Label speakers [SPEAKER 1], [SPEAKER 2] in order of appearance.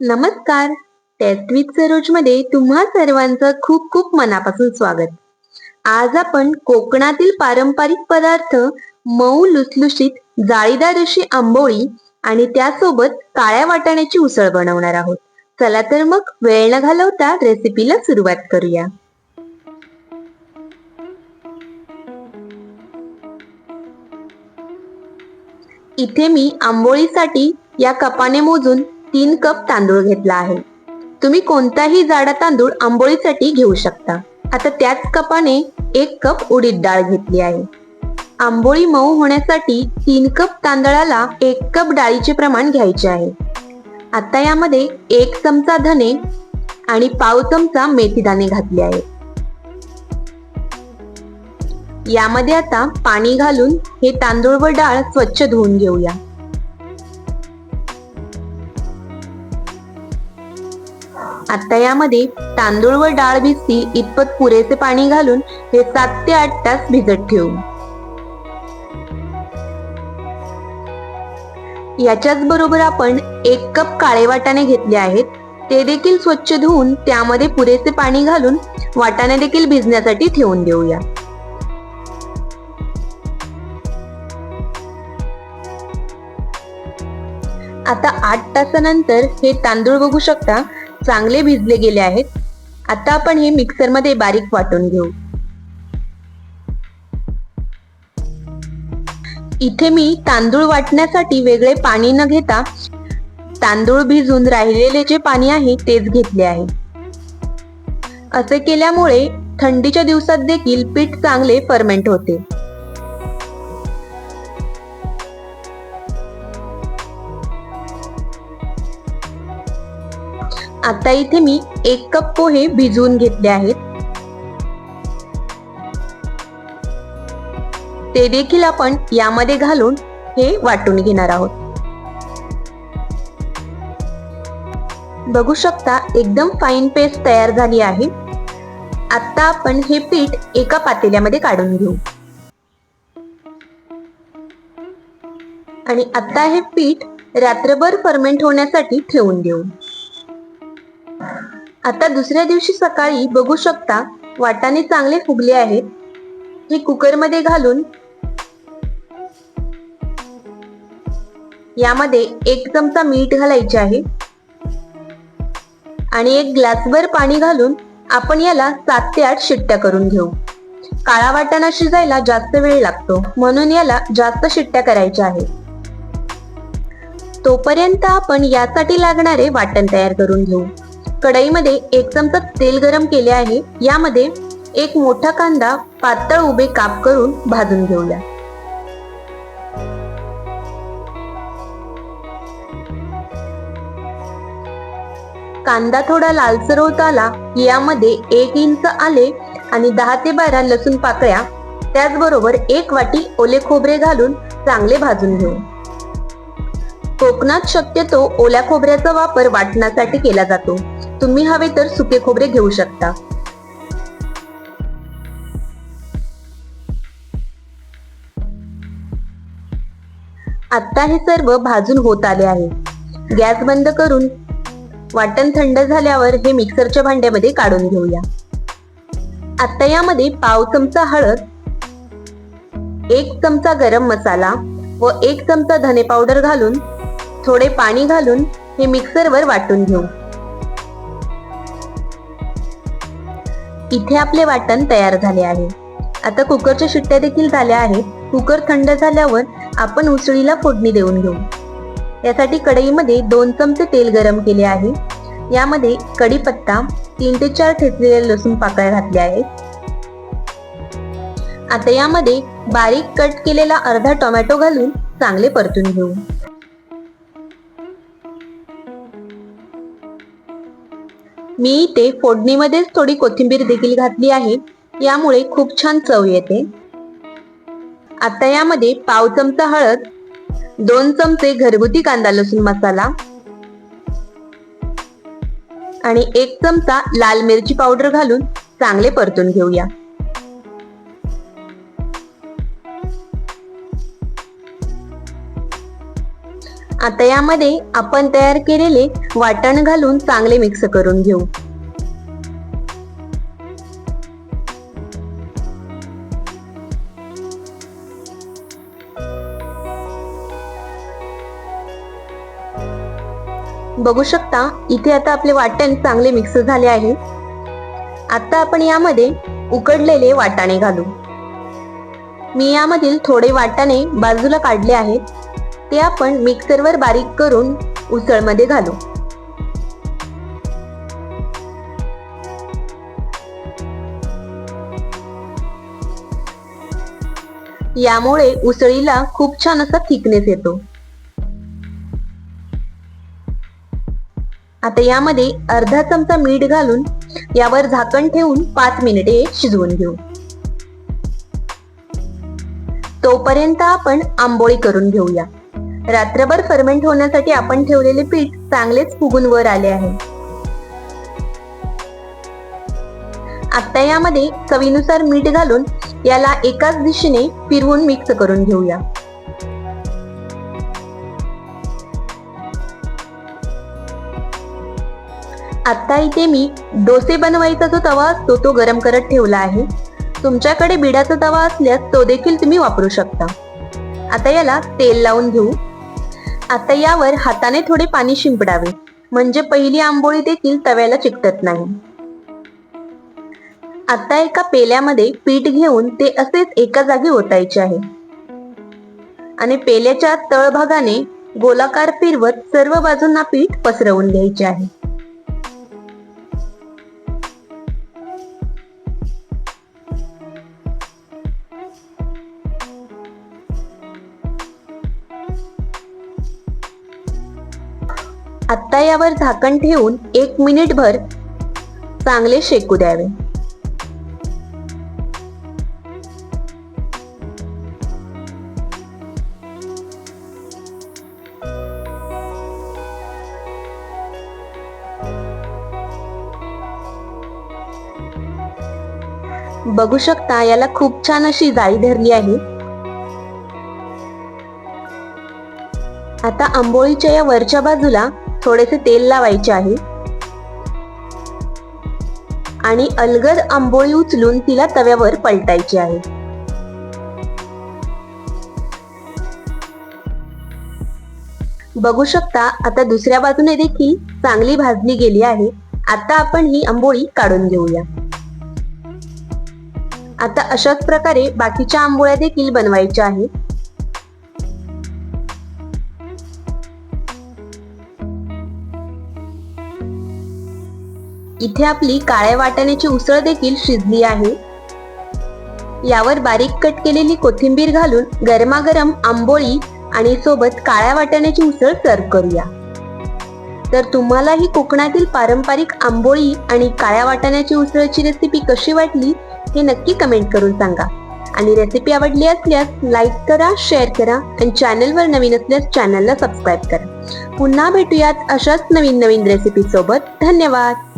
[SPEAKER 1] नमस्कार. Taste with सरोजमध्ये तुम्हा सर्वांचं खूप खूप मनापासून स्वागत. आज आपण कोकणातील पारंपरिक पदार्थ मऊ लुसलुशीत जाळीदार अशी आंबोळी आणि त्यासोबत काळ्या वाटाण्याची उसळ बनवणार आहोत. चला तर मग वेळ न घालवता रेसिपीला सुरुवात करूया. इथे मी आंबोळीसाठी या कपाने मोजून तीन कप तांदूळ घेतला आहे. तुम्ही कोणताही जाडा तांदूळ आंबोळीसाठी घेऊ शकता. आता त्याच कपाने एक कप उडीद डाळ घेतली आहे. आंबोळी मऊ होण्यासाठी तीन कप तांदळाला एक कप डाळीचे प्रमाण घ्यायचे आहे. आता यामध्ये एक चमचा धने आणि पाव चमचा मेथीदाणे घातले आहे. यामध्ये आता पाणी घालून हे तांदूळ व डाळ स्वच्छ धुवून घेऊया. यामध्ये तांदूळ व डाळ भिजती इतपत पुरेसे पाणी घालून हे सात ते आठ तास भिजत ठेवू. याच्याच बरोबर आपण एक कप काळे वाटाणे घेतले आहेत. ते देखील स्वच्छ धुवून त्यामध्ये पुरेसे पाणी घालून वाटाणे देखील भिजण्यासाठी ठेवून देऊया. आता आठ तासानंतर हे तांदूळ बघू शकता. चांगले भिजले गेले आहेत. आता आपण हे मिक्सरमध्ये बारीक वाटून घेऊ. इथे मी तांदूळ वाटण्यासाठी वेगळे पाणी न घेता तांदूळ भिजून राहिलेले जे पाणी आहे तेच घेतले आहे. असे केल्यामुळे थंडीच्या दिवसात देखील पीठ चांगले फर्मेंट होते. आता इथे मी एक कप पोहे भिजवून घेतले आहेत. ते देखील आपण यामध्ये घालून हे वाटून घेणार आहोत. बघू शकता एकदम फाईन पेस्ट तयार झाली आहे. आता आपण हे पीठ एका पातेल्यामध्ये काढून घेऊ. आणि आता हे पीठ रात्रभर फर्मेंट होण्यासाठी ठेवून देऊ. आता दुसऱ्या दिवशी सकाळी बघू शकता वाटाणे चांगले फुगले आहेत. हे कुकरमध्ये घालून यामध्ये एक चमचा मीठ घालायचे आहे. आणि एक ग्लासभर पाणी घालून आपण याला सात ते आठ शिट्ट्या करून घेऊ. काळा वाटाणा शिजायला जास्त वेळ लागतो म्हणून याला जास्त शिट्ट्या करायच्या आहेत. तोपर्यंत आपण यासाठी लागणारे वाटण तयार करून घेऊ. कढईमध्ये एक चमचा तेल गरम केले आहे. यामध्ये एक मोठा कांदा पातळ उभे काप करून भाजून घेऊया. कांदा थोडा लालसर होत आला यामध्ये एक इंच आले आणि दहा ते बारा लसूण पाकळ्या त्याचबरोबर एक वाटी ओले खोबरे घालून चांगले भाजून घेऊ. कोकणात शक्यतो ओल्या खोबऱ्याचा वापर वाटण्यासाठी केला जातो. तुम्ही हवे तर सुके खोबरे घेऊ शकता. आता हे सर्व भाजून होत आले आहे. गॅस बंद करून वाटण थंड झाल्यावर हे मिक्सरच्या भांड्यामध्ये काढून घेऊया. आता यामध्ये पाव चमचा हळद एक चमचा गरम मसाला व एक चमचा धने पावडर घालून थोडे पाणी घालून हे मिक्सरवर वाटून घेऊ. इथे आपले वाटण तयार झाले आहे. आता कुकरच्या शिट्ट्या देखील झाल्या आहेत. कुकर थंड झाल्यावर आपण उसळीला फोडणी देऊन घेऊ. यासाठी कढईमध्ये दोन चमचे तेल गरम केले आहे. यामध्ये कढीपत्ता तीन ते चार ठेचलेले लसूण पाकळ्या घातल्या आहेत. आता यामध्ये बारीक कट केलेला अर्धा टोमॅटो घालून चांगले परतून घेऊ. मी इथे फोडणीमध्येच थोडी कोथिंबीर देखील घातली आहे. यामुळे खूप छान चव येते. आता यामध्ये पाव चमचा हळद दोन चमचे घरगुती कांदा लसूण मसाला आणि एक चमचा लाल मिरची पावडर घालून चांगले परतून घेऊया. आता यामध्ये आपण तयार केलेले वाटण घालून चांगले मिक्स करून घेऊ. बघू शकता इथे आता आपले वाटण चांगले मिक्स झाले आहे. आता आपण यामध्ये उकडलेले वाटाणे घालू. मी यामधील थोडे वाटाणे बाजूला काढले आहेत. ते आपण मिक्सरवर बारीक करून उसळमध्ये घालू. यामुळे उसळीला खूप छान असा थिकनेस येतो. आता यामध्ये अर्धा चमचा मीठ घालून यावर झाकण ठेवून पाच मिनिटे शिजवून घेऊ. तोपर्यंत आपण आंबोळी करून घेऊया. रात्रभर फर्मेंट होण्यासाठी आपण ठेवलेले पीठ चांगलेच फुगून वर आले आहे. आता यामध्ये चवीनुसार मीठ घालून याला एकाच दिशेने फिरवून मिक्स करून घेऊया. आता इथे मी डोसे बनवायचा जो तवा असतो तो गरम करत ठेवला आहे. तुमच्याकडे बिडाचा तवा असल्यास तो देखील तुम्ही वापरू शकता. आता याला तेल लावून घेऊ. आता यावर हाताने थोडे पाणी शिंपडावे. म्हणजे पहिली आंबोळी देखील तव्याला चिकटत नाही. आता एका पेल्यामध्ये पीठ घेऊन ते असेच एका जागी ओतायचे आहे. आणि पेल्याच्या तळभागाने गोलाकार फिरवत सर्व बाजूंना पीठ पसरवून घ्यायचे आहे. आत्ता यावर झाकण ठेवून एक मिनिटभर चांगले शेकू द्यावे. बघू शकता याला खूप छान अशी जाळी धरली आहे. आता आंबोळीच्या या वरच्या बाजूला थोडेसे तेल लावायचे आहे. आणि अलगद आंबोळी उचलून तिला तव्यावर पलटायची आहे. बघू शकता आता दुसऱ्या बाजूने देखील चांगली भाजली गेली आहे. आता आपण ही आंबोळी काढून घेऊया. आता अशाच प्रकारे बाकीच्या आंबोळ्या देखील बनवायच्या आहेत. इथे आपली काळ्या वाटाण्याची उसळ देखील शिजली आहे. यावर बारीक कट केलेली कोथिंबीर घालून गरमागरम आंबोळी आणि सोबत काळ्या वाटाण्याची उसळ सर्व करूया. तर तुम्हाला ही कोकणातील पारंपरिक आंबोळी आणि काळ्या वाटाण्याची उसळची रेसिपी कशी वाटली हे नक्की कमेंट करून सांगा. आणि रेसिपी आवडली असल्यास लाईक करा शेअर करा आणि चॅनलवर नवीन असल्यास चॅनलला सबस्क्राईब करा. पुन्हा भेटूयात अशाच नवीन नवीन रेसिपी सोबत. धन्यवाद!